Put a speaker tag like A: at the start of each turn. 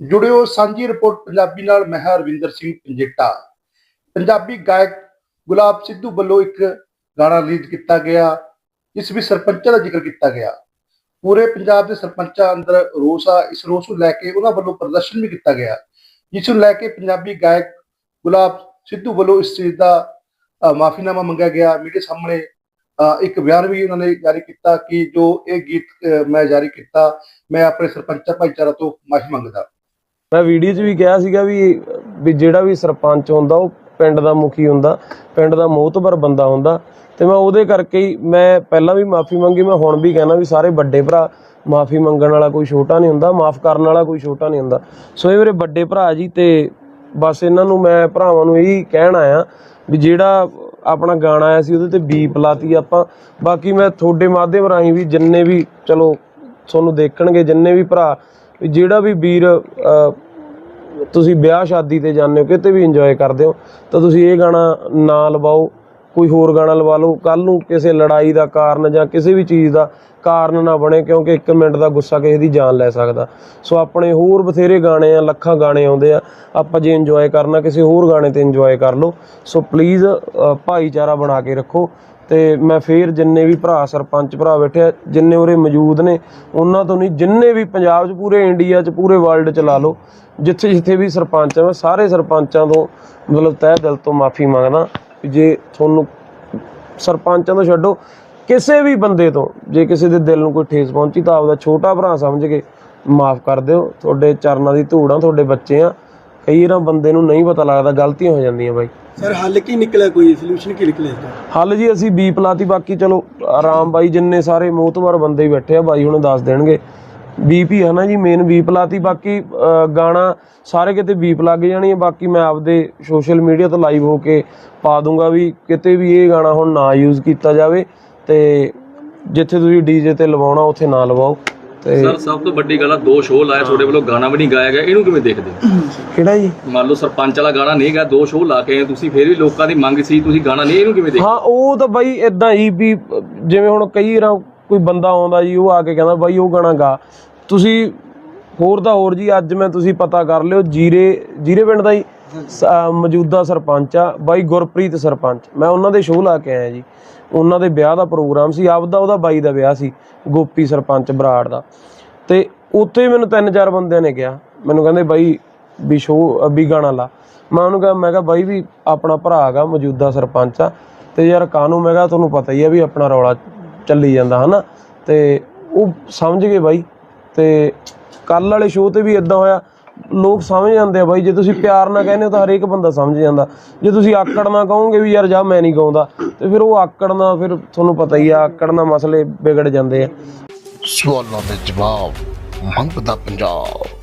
A: ਜੁੜਿਓ ਸਾਂਝੀ ਰਿਪੋਰਟ ਪੰਜਾਬੀ ਨਾਲ, ਮੈਂ ਹਾਂ ਰਵਿੰਦਰ ਸਿੰਘ ਪੰਜੇਟਾ। ਪੰਜਾਬੀ ਗਾਇਕ ਗੁਲਾਬ ਸਿੱਧੂ ਵੱਲੋਂ ਇੱਕ ਗਾਣਾ ਰਿਲੀਜ਼ ਕੀਤਾ ਗਿਆ ਇਸ ਵਿੱਚ ਸਰਪੰਚਾਂ ਦਾ ਜ਼ਿਕਰ ਕੀਤਾ ਗਿਆ। ਪੂਰੇ ਪੰਜਾਬ ਦੇ ਸਰਪੰਚਾਂ ਅੰਦਰ ਰੋਸ ਆ, ਇਸ ਰੋਸ ਨੂੰ ਲੈ ਕੇ ਉਹਨਾਂ ਵੱਲੋਂ ਪ੍ਰਦਰਸ਼ਨ ਵੀ ਕੀਤਾ ਗਿਆ, ਜਿਸ ਨੂੰ ਲੈ ਕੇ ਪੰਜਾਬੀ ਗਾਇਕ ਗੁਲਾਬ ਸਿੱਧੂ ਵੱਲੋਂ ਇਸ ਚੀਜ਼ ਦਾ ਮਾਫੀਨਾਮਾ ਮੰਗਿਆ ਗਿਆ। ਮੀਡੀਆ ਸਾਹਮਣੇ ਇੱਕ ਬਿਆਨ ਵੀ ਉਹਨਾਂ ਨੇ ਜਾਰੀ ਕੀਤਾ ਕਿ ਜੋ ਇਹ ਗੀਤ ਮੈਂ ਜਾਰੀ ਕੀਤਾ, ਮੈਂ ਆਪਣੇ ਸਰਪੰਚਾਂ ਭਾਈਚਾਰਾ ਤੋਂ ਮਾਫੀ ਮੰਗਦਾ।
B: ਮੈਂ ਵੀਡੀਓ 'ਚ ਵੀ ਕਿਹਾ ਸੀਗਾ ਵੀ ਵੀ ਜਿਹੜਾ ਵੀ ਸਰਪੰਚ ਹੁੰਦਾ, ਉਹ ਪਿੰਡ ਦਾ ਮੁਖੀ ਹੁੰਦਾ, ਪਿੰਡ ਦਾ ਮੋਹਤਬਰ ਬੰਦਾ ਹੁੰਦਾ। ਤੇ ਮੈਂ ਉਹਦੇ ਕਰਕੇ ਹੀ ਮੈਂ ਪਹਿਲਾਂ ਵੀ ਮਾਫੀ ਮੰਗੀ, ਮੈਂ ਹੁਣ ਵੀ ਕਹਿਣਾ ਵੀ ਸਾਰੇ ਵੱਡੇ ਭਰਾ ਮਾਫੀ ਮੰਗਣ ਵਾਲਾ ਕੋਈ ਛੋਟਾ ਨਹੀਂ ਹੁੰਦਾ, ਮਾਫ ਕਰਨ ਵਾਲਾ ਕੋਈ ਛੋਟਾ ਨਹੀਂ ਹੁੰਦਾ। ਸੋ ਇਹ ਮੇਰੇ ਵੱਡੇ ਭਰਾ ਜੀ ਤੇ ਬਸ ਇਹਨਾਂ ਨੂੰ ਮੈਂ ਭਰਾਵਾਂ ਨੂੰ ਇਹੀ ਕਹਿਣ ਆਇਆ ਵੀ ਜਿਹੜਾ ਆਪਣਾ ਗਾਣਾ ਆਇਆ ਸੀ, ਉਹਦੇ ਤੇ ਬੀਪ ਲਾਤੀ ਆਪਾਂ। ਬਾਕੀ ਮੈਂ ਤੁਹਾਡੇ ਮਾਧਿਅਮ ਰਾਹੀਂ ਵੀ ਜਿੰਨੇ ਵੀ, ਚਲੋ, ਤੁਹਾਨੂੰ ਦੇਖਣਗੇ, ਜਿੰਨੇ ਵੀ ਭਰਾ ਵੀ ਜਿਹੜਾ ਵੀ ਵੀਰ ਤੁਸੀਂ ਵਿਆਹ ਸ਼ਾਦੀ ਤੇ ਜਾਂਦੇ ਹੋ, ਕਿਤੇ ਵੀ ਇੰਜੋਏ ਕਰਦੇ ਹੋ, ਤਾਂ ਤੁਸੀਂ ਇਹ ਗਾਣਾ ਨਾ ਲਵਾਓ, ਕੋਈ ਹੋਰ ਗਾਣਾ ਲਵਾ ਲਓ। ਕੱਲ ਨੂੰ ਕਿਸੇ ਲੜਾਈ ਦਾ ਕਾਰਨ ਜਾਂ ਕਿਸੇ ਵੀ ਚੀਜ਼ ਦਾ ਕਾਰਨ ਨਾ ਬਣੇ, ਕਿਉਂਕਿ 1 ਮਿੰਟ ਦਾ ਗੁੱਸਾ ਕਿਸੇ ਦੀ ਜਾਨ ਲੈ ਸਕਦਾ। ਸੋ ਆਪਣੇ ਹੋਰ ਬਥੇਰੇ ਗਾਣੇ ਆ, ਲੱਖਾਂ ਗਾਣੇ ਆਉਂਦੇ ਆ, ਆਪਾਂ ਜੇ ਇੰਜੋਏ ਕਰਨਾ, ਕਿਸੇ ਹੋਰ ਗਾਣੇ ਤੇ ਇੰਜੋਏ ਕਰ ਲਓ। ਸੋ ਪਲੀਜ਼ ਭਾਈਚਾਰਾ ਬਣਾ ਕੇ ਰੱਖੋ। ਤੇ ਮੈਂ ਫੇਰ ਜਿੰਨੇ ਵੀ ਭਰਾ ਸਰਪੰਚ ਭਰਾ ਬੈਠੇ ਆ, ਜਿੰਨੇ ਉਰੇ ਮੌਜੂਦ ਨੇ, ਉਹਨਾਂ ਤੋਂ ਨਹੀਂ, ਜਿੰਨੇ ਵੀ ਪੰਜਾਬ 'ਚ ਪੂਰੇ ਇੰਡੀਆ 'ਚ ਪੂਰੇ ਵਰਲਡ 'ਚ ਲਾ ਲਓ, ਜਿੱਥੇ ਜਿੱਥੇ ਵੀ ਸਰਪੰਚ ਆ, ਮੈਂ ਸਾਰੇ ਸਰਪੰਚਾਂ ਤੋਂ ਮਤਲਬ ਤਹਿ ਦਿਲ ਤੋਂ ਮਾਫੀ ਮੰਗਦਾ ਵੀ ਜੇ ਤੁਹਾਨੂੰ ਸਰਪੰਚਾਂ ਤੋਂ ਛੱਡੋ, ਕਿਸੇ ਵੀ ਬੰਦੇ ਤੋਂ, ਜੇ ਕਿਸੇ ਦੇ ਦਿਲ ਨੂੰ ਕੋਈ ਠੇਸ ਪਹੁੰਚੀ ਤਾਂ ਆਪਦਾ ਛੋਟਾ ਭਰਾ ਸਮਝ ਕੇ ਮਾਫ ਕਰ ਦਿਓ। ਤੁਹਾਡੇ ਚਰਨਾਂ ਦੀ ਧੂੜ ਧੂੜਾਂ ਤੁਹਾਡੇ ਬੱਚੇ ਆ ਕਈ ਵਾਰ ਬੰਦੇ ਨੂੰ ਨਹੀਂ ਪਤਾ ਲੱਗਦਾ ਗਲਤੀਆਂ ਹੋ ਜਾਂਦੀਆਂ ਬਾਈ।
C: ਸਰ ਹੱਲ ਕੀ ਨਿਕਲਿਆ ਕੋਈ? ਸੋਲੂਸ਼ਨ ਕੀ ਨਿਕਲਿਆ
B: ਹੱਲ ਜੀ ਅਸੀਂ ਬੀ ਪਲਾਤੀ ਬਾਕੀ ਚਲੋ ਆਰਾਮ ਬਾਈ ਜਿੰਨੇ ਸਾਰੇ ਮੋਹਤਵਾਰ ਬੰਦੇ ਹੀ ਬੈਠੇ ਆ ਬਾਈ ਹੁਣ ਦੱਸ ਦੇਣਗੇ। ਬੀਪੀ ਹੈ ਨਾ ਜੀ ਮੇਨ ਬੀ ਪਲਾਤੀ ਬਾਕੀ ਗਾਣਾ ਸਾਰੇ ਕਿਤੇ ਬੀਪ ਲੱਗ ਜਾਣੀ ਹੈ ਬਾਕੀ ਮੈਂ ਆਪਦੇ ਸੋਸ਼ਲ ਮੀਡੀਆ ਤੋਂ ਲਾਈਵ ਹੋ ਕੇ ਪਾ ਦੂੰਗਾ ਵੀ ਕਿਤੇ ਵੀ ਇਹ ਗਾਣਾ ਹੁਣ ਨਾ ਯੂਜ਼ ਕੀਤਾ ਜਾਵੇ ਤੇ ਜਿੱਥੇ ਤੁਸੀਂ ਡੀਜੇ ਤੇ ਲਵਾਉਣਾ ਉੱਥੇ ਨਾ ਲਵਾਓ। ਤੇ
D: ਸਰ ਸਭ ਤੋਂ ਵੱਡੀ ਗੱਲ ਆ ਦੋ ਸ਼ੋਅ ਲਾਏ ਤੁਹਾਡੇ ਵੱਲੋਂ ਗਾਣਾ ਵੀ ਨਹੀਂ ਗਾਇਆ ਗਿਆ ਇਹਨੂੰ ਕਿਵੇਂ ਦੇਖਦੇ ਹੋ?
B: ਕਿਹੜਾ ਜੀ?
D: ਮੰਨ ਲਓ ਸਰਪੰਚ ਵਾਲਾ ਗਾਣਾ ਨਹੀਂ ਗਾ ਦੋ ਸ਼ੋਅ ਲਾ ਕੇ ਆਏ ਤੁਸੀਂ ਫਿਰ ਵੀ ਲੋਕਾਂ ਦੀ ਮੰਗ ਸੀ ਤੁਸੀਂ ਗਾਣਾ ਨਹੀਂ ਇਹਨੂੰ ਕਿਵੇਂ ਦੇਖਦੇ
B: ਹਾਂ ਉਹ ਤਾਂ ਬਾਈ ਇਦਾਂ ਹੀ ਵੀ ਜਿਵੇਂ ਹੁਣ ਕਈ ਵਾਰ ਕੋਈ ਬੰਦਾ ਆਉਂਦਾ ਜੀ ਉਹ ਆ ਕੇ ਕਹਿੰਦਾ ਬਾਈ ਉਹ ਗਾਣਾ ਗਾ। ਤੁਸੀਂ ਹੋਰ ਦਾ ਹੋਰ ਜੀ ਅੱਜ ਮੈਂ ਤੁਸੀਂ ਪਤਾ ਕਰ ਲਿਓ ਜੀਰੇ ਜੀਰੇ ਪਿੰਡ ਦਾ ਹੀ ਮੌਜੂਦਾ ਸਰਪੰਚ ਆ, ਬਾਈ ਗੁਰਪ੍ਰੀਤ ਸਰਪੰਚ। ਮੈਂ ਉਹਨਾਂ ਦੇ ਸ਼ੋਅ ਲਾ ਕੇ ਆਇਆ ਜੀ। ਉਹਨਾਂ ਦੇ ਵਿਆਹ ਦਾ ਪ੍ਰੋਗਰਾਮ ਸੀ, ਆਪਦਾ ਉਹਦਾ ਬਾਈ ਦਾ ਵਿਆਹ ਸੀ, ਗੋਪੀ ਸਰਪੰਚ ਬਰਾੜ ਦਾ। ਤੇ ਉੱਥੇ ਮੈਨੂੰ ਤਿੰਨ ਚਾਰ ਬੰਦਿਆਂ ਨੇ ਕਿਹਾ, ਮੈਨੂੰ ਕਹਿੰਦੇ ਬਾਈ ਵੀ ਸ਼ੋਅ ਵੀ ਗਾਣਾ ਲਾ। ਮੈਂ ਉਹਨੂੰ ਕਿਹਾ, ਮੈਂ ਕਿਹਾ ਬਾਈ ਵੀ ਆਪਣਾ ਭਰਾ ਹੈਗਾ, ਮੌਜੂਦਾ ਸਰਪੰਚ ਆ। ਤੇ ਯਾਰ ਕਾਨੂੰ ਮੈਂ ਕਿਹਾ ਤੁਹਾਨੂੰ ਪਤਾ ਹੀ ਆ ਵੀ ਆਪਣਾ ਰੌਲਾ ਚੱਲੀ ਜਾਂਦਾ, ਹਨਾ? ਤੇ ਉਹ ਸਮਝ ਗਏ ਬਾਈ। ਤੇ ਕੱਲ ਵਾਲੇ ਸ਼ੋਅ ਤੇ ਵੀ ਇਦਾਂ ਹੋਇਆ। ਲੋਕ ਸਮਝ ਜਾਂਦੇ ਆ ਬਾਈ, ਜੇ ਤੁਸੀਂ ਪਿਆਰ ਨਾਲ ਕਹਿੰਦੇ ਹੋ ਤਾਂ ਹਰੇਕ ਬੰਦਾ ਸਮਝ ਜਾਂਦਾ। ਜੇ ਤੁਸੀਂ ਆਕੜ ਨਾਲ ਕਹੋਗੇ ਵੀ ਯਾਰ ਜਾ ਮੈਂ ਨਹੀਂ ਗਾਉਂਦਾ ਤੇ ਫਿਰ ਉਹ ਆਕੜ ਨਾਲ ਫਿਰ ਤੁਹਾਨੂੰ ਪਤਾ ਹੀ ਆ, ਆਕੜ ਨਾਲ ਮਸਲੇ ਵਿਗੜ ਜਾਂਦੇ ਆ।
E: ਸਵਾਲਾਂ ਦੇ ਜਵਾਬ ਮੰਗਦਾ ਪੰਜਾਬ।